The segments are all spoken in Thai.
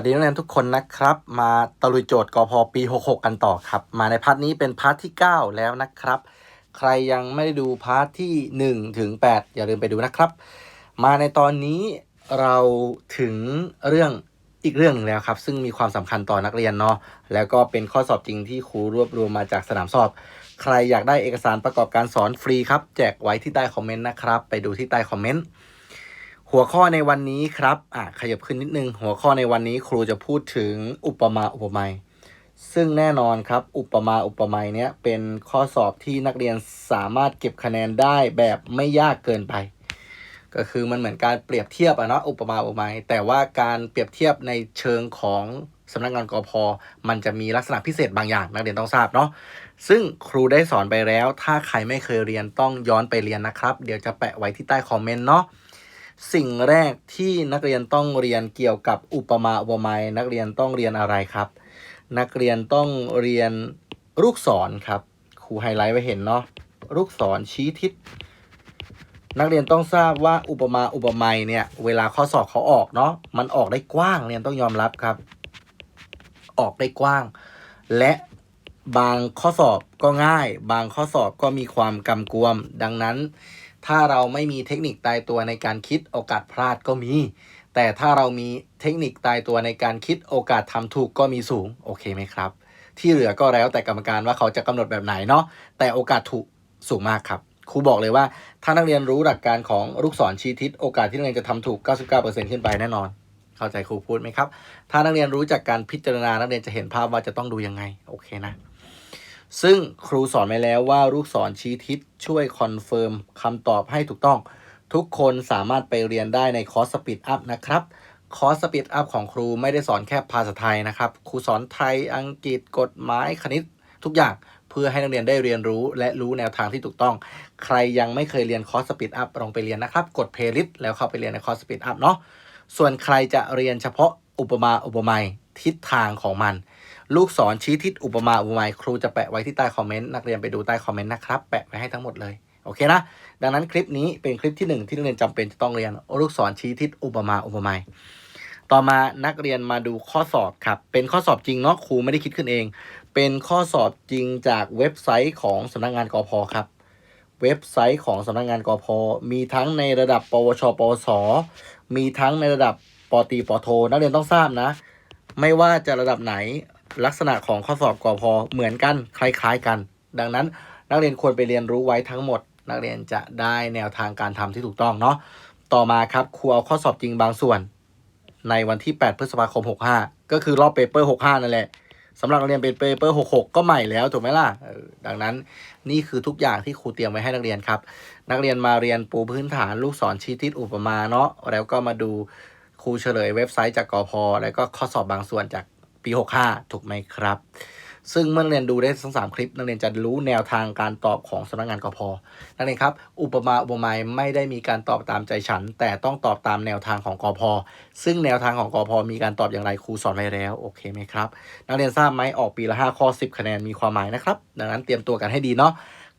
สวัสดีนักเรียนทุกคนนะครับ มาตะลุยโจทย์กพปี 66 กันต่อครับ มาในพาร์ทนี้เป็นพาร์ทที่ 9 แล้วนะครับ ใครยังไม่ได้ดูพาร์ทที่ 1 ถึง 8 อย่าลืมไปดูนะครับ มาในตอนนี้เราถึงเรื่องอีกเรื่องหนึ่งแล้วครับ ซึ่งมีความสำคัญต่อนักเรียนเนาะแล้วก็เป็นข้อสอบจริงที่ครูรวบรวมมาจากสนามสอบ ใครอยากได้เอกสารประกอบการสอนฟรีครับ แจกไว้ที่ใต้คอมเมนต์นะครับไปดูที่ใต้คอมเมนต์ หัวข้อในวันนี้ครับ อะขยับขึ้นนิดนึง หัวข้อในวันนี้ครูจะพูดถึงอุปมาอุปไมย ซึ่งแน่นอนครับ อุปมาอุปไมยเนี้ยเป็นข้อสอบที่นักเรียนสามารถเก็บคะแนนได้แบบไม่ยากเกินไป ก็คือมันเหมือนการเปรียบเทียบอะเนาะอุปมาอุปไมย แต่ว่าการเปรียบเทียบในเชิงของสำนักงานกอพมันจะมีลักษณะพิเศษบางอย่างนักเรียนต้องทราบเนาะซึ่งครูได้สอนไปแล้ว ถ้าใครไม่เคยเรียนต้องย้อนไปเรียนนะครับ เดี๋ยวจะแปะไว้ที่ใต้คอมเมนต์เนาะ สิ่งแรกที่นักเรียนต้องเรียนเกี่ยวกับอุปมาอุปไมยนักเรียนต้องเรียนอะไรครับ นักเรียนต้องเรียนลูกศรครับครูไฮไลท์ไว้เห็นเนาะลูกศรชี้ทิศนักเรียนต้องทราบว่าอุปมาอุปไมยเนี่ย เวลาข้อสอบเขาออกเนาะมันออกได้กว้างเรียนต้องยอมรับครับ ออกได้กว้าง และบางข้อสอบก็ง่าย บางข้อสอบก็มีความกำกวม ดังนั้น ถ้าเราไม่มีเทคนิคตายตัวในการคิดโอกาสพลาดก็มี แต่ถ้าเรามีเทคนิคตายตัวในการคิดโอกาสทำถูกก็มีสูง โอเคไหมครับ ที่เหลือก็แล้วแต่กรรมการว่าเขาจะกำหนดแบบไหนเนาะแต่โอกาสถูกสูงมากครับครูบอกเลยว่า ถ้านักเรียนรู้หลักการของลูกศรชี้ทิศโอกาสที่นักเรียนจะทำถูก 99%ขึ้นไปแน่นอน เข้าใจครูพูดไหมครับ ถ้านักเรียนรู้จากการพิจารณานักเรียนจะเห็นภาพว่าจะต้องดูยังไง โอเคนะ ซึ่งครูสอนไว้แล้วว่าลูกศรชี้ทิศช่วยคอนเฟิร์มคำตอบให้ถูกต้อง ทุกคนสามารถไปเรียนได้ในคอร์สสปีดอัพนะครับคอร์สสปีดอัพของครูไม่ได้สอนแค่ภาษาไทยนะครับ ครูสอนไทยอังกฤษกฎหมายคณิตทุกอย่างเพื่อให้นักเรียนได้เรียนรู้และรู้แนวทางที่ถูกต้อง ใครยังไม่เคยเรียนคอร์สสปีดอัพลองไปเรียนนะครับ กดเพลย์ลิสต์แล้วเข้าไปเรียนในคอร์สสปีดอัพเนาะส่วนใครจะเรียนเฉพาะอุปมาอุปไมยทิศทางของมัน ลูกศรชี้ทิศอุปมาอุปไมยครูจะแปะไว้ที่ใต้คอมเมนต์นักเรียนไปดูใต้คอมเมนต์นะครับ แปะไว้ให้ทั้งหมดเลยโอเคนะ ดังนั้นคลิปนี้เป็นคลิปที่หนึ่งที่นักเรียนจำเป็นจะต้องเรียนลูกศรชี้ทิศอุปมาอุปไมยต่อมานักเรียนมาดูข้อสอบครับ เป็นข้อสอบจริงเนาะครูไม่ได้คิดขึ้นเอง เป็นข้อสอบจริงจากเว็บไซต์ของสำนักงานกอพครับเว็บไซต์ของสำนักงานกอพมีทั้งในระดับ ปวช ปวส มีทั้งในระดับปตีปโท นักเรียนต้องทราบนะ ไม่ว่าจะระดับไหน ลักษณะของข้อสอบกอพเหมือนกันคล้าย ๆ กัน ดังนั้นนักเรียนควรไปเรียนรู้ไว้ทั้งหมด นักเรียนจะได้แนวทางการทำที่ถูกต้องเนาะต่อมาครับครูเอาข้อสอบจริงบางส่วน ในวันที่ 8 พฤษภาคม 65 ก็คือรอบเปเปอร์ 65 นั่นแหละสำหรับนักเรียนเป็นเปเปอร์ 66 ก็ใหม่แล้วถูกไหมล่ะดังนั้นนี่คือทุกอย่างที่ครูเตรียมไว้ให้นักเรียนครับ นักเรียนมาเรียนปูพื้นฐานลูกศรชี้ทิศอุปมาเนาะแล้วก็มาดูครูเฉลยเว็บไซต์จากกอพแล้วก็ข้อสอบบางส่วนจาก ปี 65 ถูกไหมครับ ซึ่งเมื่อนักเรียนดูได้ทั้งสามคลิป นักเรียนจะรู้แนวทางการตอบของสำนักงานกพนักเรียนครับ อุปมาอุปไมยไม่ได้มีการตอบตามใจฉัน แต่ต้องตอบตามแนวทางของกพซึ่งแนวทางของกพมีการตอบอย่างไรครูสอนไว้แล้วโอเคไหมครับ นักเรียนทราบไหมออกปีละ5ข้อ 10 คะแนนมีความหมายนะครับ ดังนั้นเตรียมตัวกันให้ดีเนาะ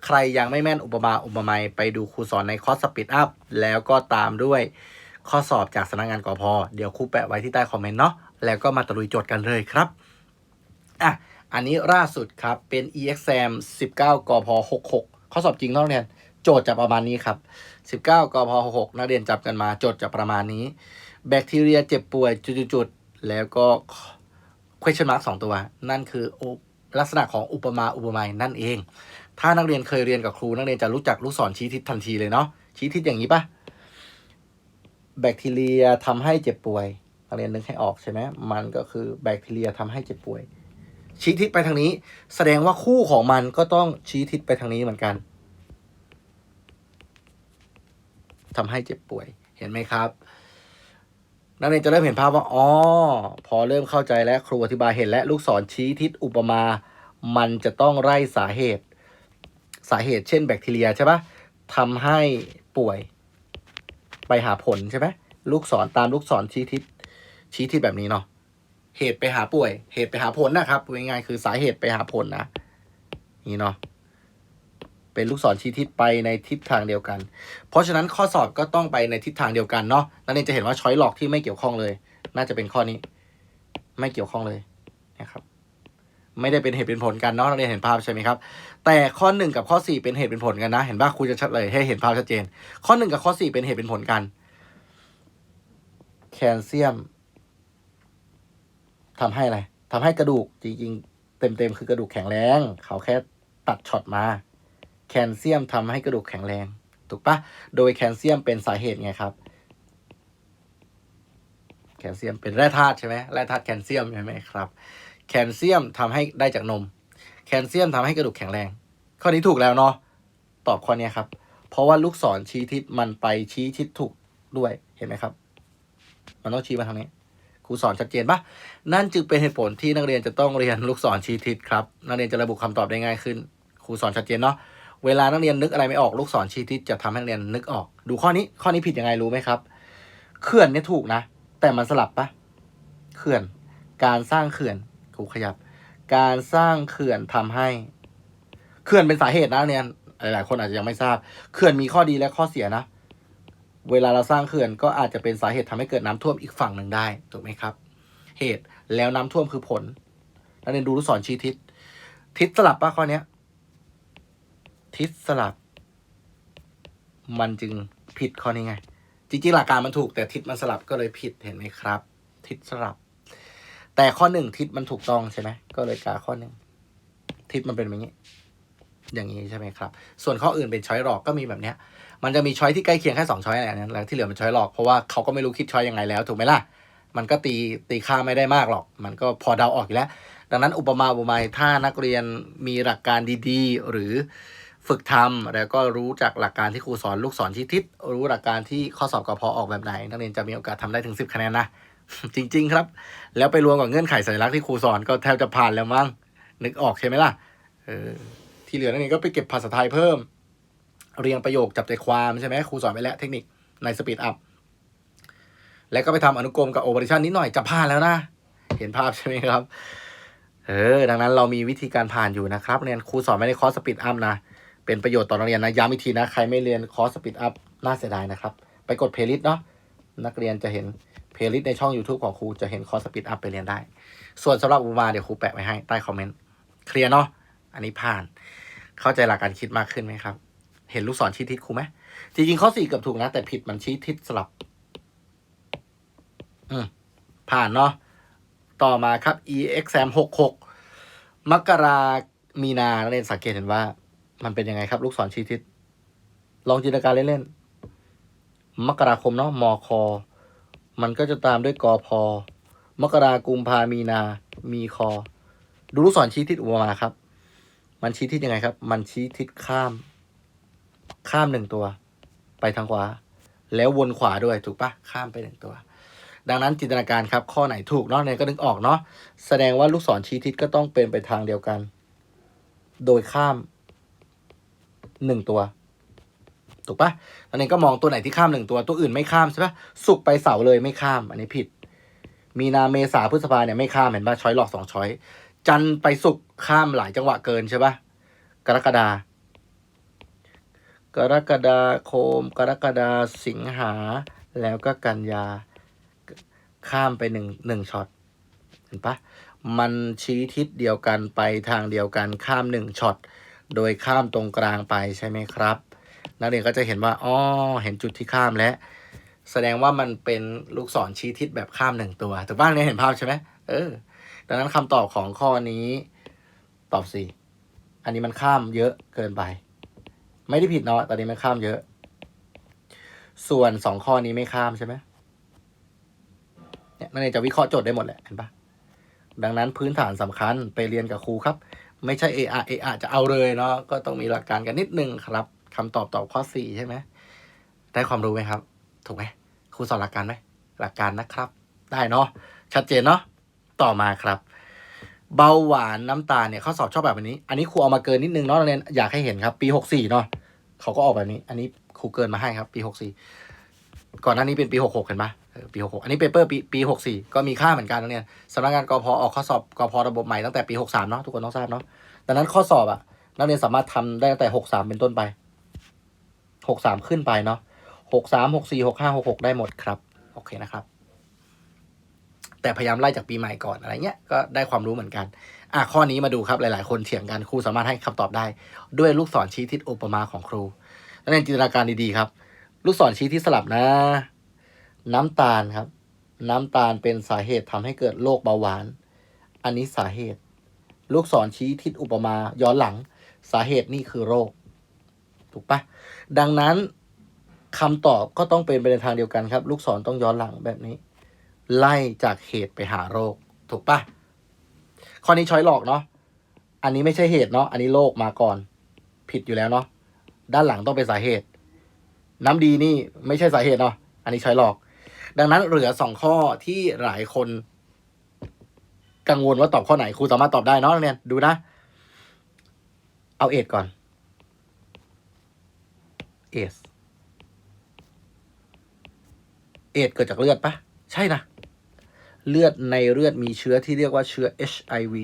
ใครยังไม่แม่นอุปมาอุปไมยไปดูครูสอนในคอร์สสปีดอัพแล้วก็ตามด้วยข้อสอบจากสำนักงานกพเดี๋ยวครูแปะไว้ที่ใต้คอมเมนต์เนาะ แล้วก็มาตะลุยโจทย์กันเลยครับอะอันนี้ล่าสุดครับเป็น exam 19กพ66ข้อสอบจริงนักเรียนโจทย์จะประมาณนี้ครับ 19กพ66นักเรียนจับกันมาโจทย์จะประมาณนี้ แบคทีเรียเจ็บป่วยจุดๆแล้วก็ question mark สองตัว นั่นคือลักษณะของอุปมาอุปไมยนั่นเอง ถ้านักเรียนเคยเรียนกับครู นักเรียนจะรู้จักลูกศรชี้ทิศทันทีเลยเนาะชี้ทิศอย่างนี้ปะแบคทีเรียทำให้เจ็บป่วย นักเรียนนึกให้ออกใช่ไหมมันก็คือแบคทีเรียทำให้เจ็บป่วย ชี้ทิศไปทางนี้ แสดงว่าคู่ของมันก็ต้องชี้ทิศไปทางนี้เหมือนกันทำให้เจ็บป่วยเห็นไหมครับ นักเรียนจะเริ่มเห็นภาพว่าอ๋อพอเริ่มเข้าใจแล้วครูอธิบายเห็นและลูกศรชี้ทิศอุปมา มันจะต้องไล่สาเหตุ สาเหตุเช่นแบคทีเรียใช่ปะทำให้ป่วย ไปหาผลใช่ไหมลูกศรตามลูกศรชี้ทิศ ชี้ทิศแบบนี้เนาะเหตุไปหาป่วย เหตุไปหาผลนะครับง่ายๆคือสาเหตุไปหาผลนะนี่เนาะเป็นลูกศรชี้ทิศไปในทิศทางเดียวกัน เพราะฉะนั้นข้อสอบก็ต้องไปในทิศทางเดียวกันเนาะนักเรียนจะเห็นว่าช้อยหลอกที่ไม่เกี่ยวข้องเลย น่าจะเป็นข้อนี้ ไม่เกี่ยวข้องเลยนะครับไม่ได้เป็นเหตุเป็นผลกันเนาะนักเรียนเห็นภาพใช่ไหมครับ แต่ข้อหนึ่งกับข้อสี่เป็นเหตุเป็นผลกันนะ เห็นป่ะครูจะชัดเลยให้เห็นภาพชัดเจน ข้อหนึ่งกับข้อสี่เป็นเหตุเป็นผลกัน แคลเซียม ทำให้อะไรทำให้กระดูกจริงๆ เต็มๆ คือกระดูกแข็งแรง เขาแค่ตัดช็อตมา แคลเซียมทำให้กระดูกแข็งแรง ถูกปะโดยแคลเซียมเป็นสาเหตุไงครับ แคลเซียมเป็นแร่ธาตุใช่ไหมแร่ธาตุแคลเซียมใช่ไหมครับ แคลเซียมทำให้ได้จากนม แคลเซียมทำให้กระดูกแข็งแรง ข้อนี้ถูกแล้วเนาะตอบข้อนี้ครับ เพราะว่าลูกศรชี้ทิศมันไปชี้ทิศถูกด้วยเห็นไหมครับ มันต้องชี้มาทางนี้ รูสอนชัดเจนปะนั่นจึงเป็นเหตุผลที่นักเรียนจะต้องเรียนลูกศรชี้ทิศครับนักเรียนจะระบุคำตอบได้ง่ายขึ้นครูสอนชัดเจนเนาะเวลานักเรียนนึกอะไรไม่ออกลูกศรชี้ทิศจะทำให้นักเรียนนึกออก ดูข้อนี้ข้อนี้ผิดยังไงรู้ไหมครับเขื่อนเนี่ยถูกนะ แต่มันสลับปะเขื่อน การสร้างเขื่อนครูขยับ การสร้างเขื่อนทำให้เขื่อนเป็นสาเหตุนะเนี่ยหลายๆคนอาจจะยังไม่ทราบเขื่อนมีข้อดีและข้อเสียนะ เวลาเราสร้างเขื่อนก็อาจจะเป็นสาเหตุทำให้เกิดน้ำท่วมอีกฝั่งหนึ่งได้ถูกไหมครับ เหตุแล้วน้ำท่วมคือผลนักเรียนดูลูกศรชี้ทิศทิศสลับป่ะข้อเนี้ยทิศสลับ มันจึงผิดข้อนี้ไง จริงๆหลักการมันถูกแต่ทิศมันสลับก็เลยผิดเห็นไหมครับ ทิศสลับ แต่ข้อหนึ่งทิศมันถูกต้องใช่ไหมก็เลยกาข้อหนึ่งทิศมันเป็นแบบนี้ อย่างนี้ใช่ไหมครับ ส่วนข้ออื่นเป็นช้อยหลอกก็มีแบบเนี้ย มันจะมีช้อยที่ใกล้เคียงแค่สองช้อยอะไรนั้นแล้วที่เหลือเป็นช้อยหลอกเพราะว่าเขาก็ไม่รู้คิดช้อยยังไงแล้วถูกไหมล่ะ มันก็ตีตีค่าไม่ได้มากหรอก มันก็พอเดาออกอยู่แล้ว ดังนั้นอุปมาอุปไมยถ้านักเรียนมีหลักการดีๆ หรือฝึกทำแล้วก็รู้จากหลักการที่ครูสอนลูกศรชี้ทิศรู้หลักการที่ข้อสอบกพอออกแบบไหน นักเรียนจะมีโอกาสทำได้ถึง 10 คะแนนนะ จริง ๆ ครับ แล้วไปรวมกับเงื่อนไขสัญลักษณ์ที่ครูสอนก็แทบจะผ่านแล้วมั้งนึกออกใช่ไหมล่ะเออ ที่เหลือนักเรียนก็ไปเก็บภาษาไทยเพิ่ม เรียงประโยคจับใจความใช่ไหมครูสอนไปแล้วเทคนิคในสปีดอัพแล้วก็ไปทำอนุกรมกับโอเปอเรชันนิดหน่อยจะผ่านแล้วนะ เห็นภาพใช่ไหมครับ เออ ดังนั้นเรามีวิธีการผ่านอยู่นะครับเรียนครูสอนไม่ได้คอร์สสปีดอัพนะ เป็นประโยชน์ต่อนักเรียนนะ ย้ำอีกทีนะ ใครไม่เรียนคอร์สสปีดอัพน่าเสียดายนะครับ ไปกดเพลย์ลิสต์เนาะ นักเรียนจะเห็นเพลย์ลิสต์ในช่อง YouTube ของครูจะเห็นคอร์สสปีดอัพไปเรียนได้ ส่วนสำหรับอุปมาเดี๋ยวครูแปะไว้ให้ใต้คอมเมนต์ เคลียร์เนาะ อันนี้ผ่าน เข้าใจหลักการคิดมากขึ้นไหมครับ เห็นลูกศรชี้ทิศครูไหมจริงๆข้อสี่เกือบถูกนะ แต่ผิดมันชี้ทิศสลับ อืมผ่านเนาะต่อมาครับ exam หกหกมกรามีนาเรียนสังเกตเห็นว่า มันเป็นยังไงครับ ลูกศรชี้ทิศลองจินตนาการเล่นๆมกราคมเนาะมคมันก็จะตามด้วยกพมกรากุมภามีนา มีคอ ดูลูกศรชี้ทิศอุปมาครับ มันชี้ทิศยังไงครับ มันชี้ทิศข้าม ข้ามหนึ่งตัว ไปทางขวา แล้ววนขวาด้วยถูกปะข้ามไปหนึ่งตัว ดังนั้นจินตนาการครับข้อไหนถูกเนาะเนี่ยก็นึกออกเนาะแสดงว่าลูกศรชี้ทิศก็ต้องเป็นไปทางเดียวกัน โดยข้ามหนึ่งตัว ถูกปะตอนนี้ก็มองตัวไหนที่ข้ามหนึ่งตัว ตัวอื่นไม่ข้ามใช่ปะสุกไปเสาเลยไม่ข้าม อันนี้ผิด มีนาเมษาพฤษภาเนี่ยไม่ข้ามเห็นปะช้อยหลอกสองช้อย จันไปสุกข้ามหลายจังหวะเกินใช่ปะกรกฎากรกฎาคม กรกฎาสิงหา แล้วก็กันยา ข้ามไปหนึ่งหนึ่งช็อตเห็นปะมันชี้ทิศเดียวกันไปทางเดียวกันข้ามหนึ่งช็อตโดยข้ามตรงกลางไปใช่ไหมครับ นักเรียนก็จะเห็นว่าอ๋อเห็นจุดที่ข้ามแล้วแสดงว่ามันเป็นลูกศรชี้ทิศแบบข้ามหนึ่งตัวถูกบ้างเนี่ยเห็นภาพใช่ไหมเออ ดังนั้นคำตอบของข้อนี้ตอบสี่อันนี้มันข้ามเยอะเกินไป ไม่ได้ผิดเนาะตอนนี้มันข้ามเยอะ ส่วนสองข้อนี้ไม่ข้ามใช่ไหมเนี่ยนักเรียนจะวิเคราะห์โจทย์ได้หมดแหละเห็นปะดังนั้นพื้นฐานสำคัญไปเรียนกับครูครับ ไม่ใช่เออเออจะเอาเลยเนาะก็ต้องมีหลักการกันนิดนึงครับคำตอบตอบข้อสี่ใช่ไหมได้ความรู้ไหมครับ ถูกไหมครูสอนหลักการไหมหลักการนะครับ ได้เนาะชัดเจนเนาะ ต่อมาครับ เบาหวานน้ำตาลเนี่ยข้อสอบชอบแบบนี้ อันนี้ครูเอามาเกินนิดนึงเนาะนักเรียนอยากให้เห็นครับ ปีหกสี่เนาะเขาก็ออกแบบนี้ อันนี้ครูเกินมาให้ครับ ปีหกสี่ก่อนหน้านี้เป็นปีหกหกเห็นปะเออปีหกหกอันนี้เปเปอร์ปีปีหกสี่ก็มีค่าเหมือนกันนักเรียนสำนักงานกพออกข้อสอบกพระบบใหม่ตั้งแต่ปีหกสามเนาะทุกคนต้องทราบเนาะดังนั้นข้อสอบอะนักเรียนสามารถทำได้ตั้งแต่หกสามเป็นต้นไปหกสามขึ้นไปเนาะหกสามหกสี่หกห้าหกหกได้หมดครับ โอเคนะครับ แต่พยายามไล่จากปีใหม่ก่อนอะไรเงี้ยก็ได้ความรู้เหมือนกันอะข้อนี้มาดูครับหลาย ๆ คนเถียงกันครูสามารถให้คำตอบได้ ด้วยลูกศรชี้ทิศอุปมาของครูนักเรียนจินตนาการดีๆครับ ลูกศรชี้ทิศสลับนะ น้ำตาลครับ น้ำตาลเป็นสาเหตุทำให้เกิดโรคเบาหวาน อันนี้สาเหตุ ลูกศรชี้ทิศอุปมาย้อนหลัง สาเหตุนี่คือโรค ถูกปะดังนั้นคำตอบก็ต้องเป็นไปในทางเดียวกันครับ ลูกศรต้องย้อนหลังแบบนี้ ไล่จากเหตุไปหาโรค ถูกปะข้อนี้ช้อยหลอกเนาะอันนี้ไม่ใช่เหตุเนาะอันนี้โรคมาก่อน ผิดอยู่แล้วเนาะด้านหลังต้องเป็นสาเหตุ น้ำดีนี่ไม่ใช่สาเหตุเนาะอันนี้ช้อยหลอก ดังนั้นเหลือสองข้อที่หลายคน กังวลว่าตอบข้อไหนครูสามารถตอบได้เนาะนักเรียนดูนะ เอาเอดก่อนเอสเอดเกิดจากเลือดปะใช่นะ เลือดในเลือดมีเชื้อที่เรียกว่าเชื้อ HIV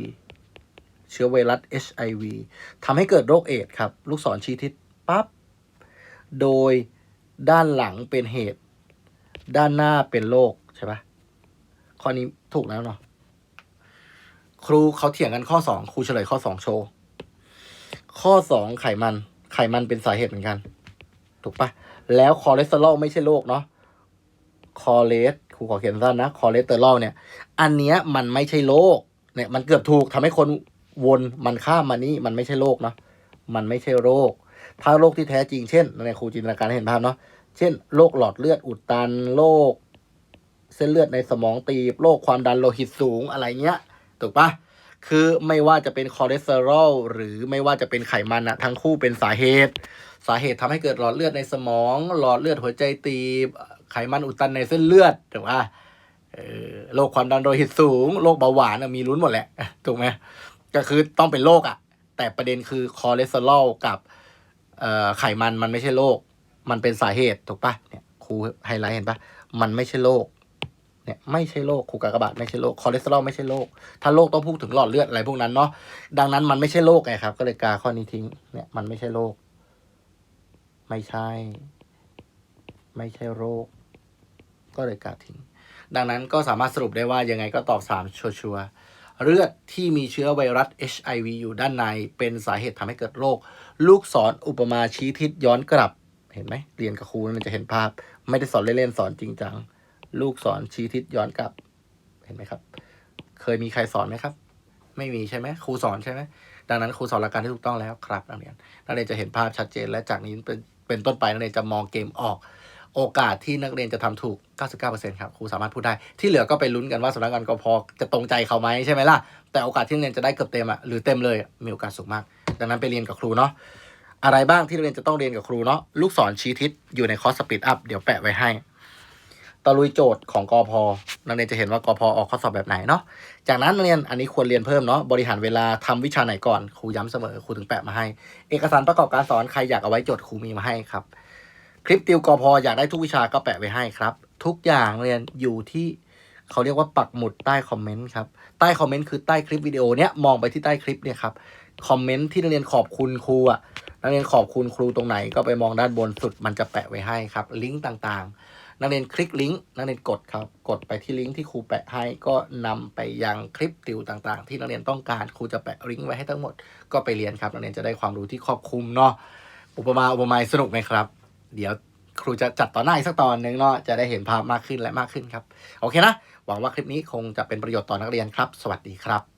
เชื้อไวรัส HIV ทำให้เกิดโรคเอดส์ครับ ลูกศรชี้ทิศปั๊บ โดยด้านหลังเป็นเหตุ ด้านหน้าเป็นโรคใช่ปะข้อนี้ถูกแล้วเนาะ ครูเขาเถียงกันข้อสองครูเฉลยข้อสองโชว์ ข้อสองไขมัน ไขมันเป็นสาเหตุเหมือนกัน ถูกปะแล้วคอเลสเตอรอลไม่ใช่โรคเนาะ คอเลส ครูขอเขียนสั้นนะคอเลสเตอรอลเนี่ย อันเนี้ยมันไม่ใช่โรคเนี่ยมันเกือบถูกทำให้คนวนมันข้ามมานี่มันไม่ใช่โรคเนาะมันไม่ใช่โรค ถ้าโรคที่แท้จริงเช่นในครูจินตนาการให้เห็นภาพเนาะเช่นโรคหลอดเลือดอุดตันโรคเส้นเลือดในสมองตีบโรคความดันโลหิตสูงอะไรเงี้ยถูกปะคือไม่ว่าจะเป็นคอเลสเตอรอลหรือไม่ว่าจะเป็นไขมันอะทั้งคู่เป็นสาเหตุ สาเหตุทำให้เกิดหลอดเลือดในสมอง หลอดเลือดหัวใจตีบ ไขมันอุดตันในเส้นเลือดถูกป่ะโรคความดันโลหิตสูง โรคเบาหวานมีลุ้นหมดแหละ ถูกไหมก็คือต้องเป็นโรคอะแต่ประเด็นคือคอเลสเตอรอลกับไขมันมันไม่ใช่โรค มันเป็นสาเหตุถูกปะเนี่ยครูไฮไลท์เห็นปะมันไม่ใช่โรค เนี่ยไม่ใช่โรคขูกากบาทไม่ใช่โรคคอเลสเตอรอลไม่ใช่โรค ถ้าโรคต้องพูดถึงหลอดเลือดอะไรพวกนั้นเนาะ ดังนั้นมันไม่ใช่โรคไงครับ ก็เลยกาข้อนี้ทิ้ง เนี่ยมันไม่ใช่โรค ไม่ใช่ ไม่ใช่โรค ก็เลยกาทิ้ง ดังนั้นก็สามารถสรุปได้ว่ายังไงก็ตอบสามชัวร์เลือดที่มีเชื้อไวรัส HIV อยู่ด้านในเป็นสาเหตุทำให้เกิดโรค ลูกศรอุปมาชี้ทิศย้อนกลับ เห็นไหม เรียนกับครูมันจะเห็นภาพ ไม่ได้สอนเล่นๆ สอนจริงจัง ลูกศรชี้ทิศย้อนกลับ เห็นไหมครับ เคยมีใครสอนไหมครับ ไม่มีใช่ไหมครูสอนใช่ไหม ดังนั้นครูสอนหลักการที่ถูกต้องแล้วครับนักเรียน นักเรียนจะเห็นภาพชัดเจนและจากนี้เป็นเป็นต้นไปนักเรียนจะมองเกมออก โอกาสที่นักเรียนจะทำถูก 99%ครับ ครูสามารถพูดได้ ที่เหลือก็ไปลุ้นกันว่าสำนักงานกพจะตรงใจเขาไหมใช่ไหมล่ะ แต่โอกาสที่นักเรียนจะได้เกือบเต็มอะหรือเต็มเลยมีโอกาสสูงมาก ดังนั้นไปเรียนกับครูเนาะ อะไรบ้างที่นักเรียนจะต้องเรียนกับครูเนาะ ลูกศรชี้ทิศอยู่ในคอร์สสปีดอัพเดี๋ยวแปะไว้ให้ ตะลุยโจทย์ของกอพนักเรียนจะเห็นว่ากอพออกข้อสอบแบบไหนเนาะ จากนั้นนักเรียนอันนี้ควรเรียนเพิ่มเนาะ บริหารเวลาทำวิชาไหนก่อน ครูย้ำเสมอ ครูถึงแปะมาให้ เอกสารประกอบการสอนใครอยากเอาไว้โจทย์ครูมีมาให้ครับ คลิปติวกอพอยากได้ทุกวิชาก็แปะไว้ให้ครับ ทุกอย่างเรียนอยู่ที่เขาเรียกว่าปักหมุดใต้คอมเมนต์ครับใต้คอมเมนต์คือใต้คลิปวิดีโอเนี้ยมองไปที่ใต้คลิปเนี่ยครับคอมเมนต์ที่นักเรียนขอบคุณครูอะนักเรียนขอบคุณครูตรงไหนก็ไปมองด้านบนสุดมันจะแปะไว้ให้ครับ ลิงก์ต่างๆ นักเรียนคลิกลิงก์นักเรียนกดครับกดไปที่ลิงก์ที่ครูแปะให้ก็นำไปยังคลิปติวต่างๆ ที่นักเรียนต้องการครูจะแปะลิงก์ไว้ให้ทั้งหมดก็ไปเรียนครับนักเรียนจะได้ความรู้ที่ครอบคลุมเนาะอุปมาอุปไมยสนุกไหมครับ เดี๋ยวครูจะจัดต่อหน้าอีกสักตอนหนึ่งเนาะจะได้เห็นภาพมากขึ้นและมากขึ้นครับ โอเคนะ หวังว่าคลิปนี้คงจะเป็นประโยชน์ต่อนักเรียนครับ สวัสดีครับ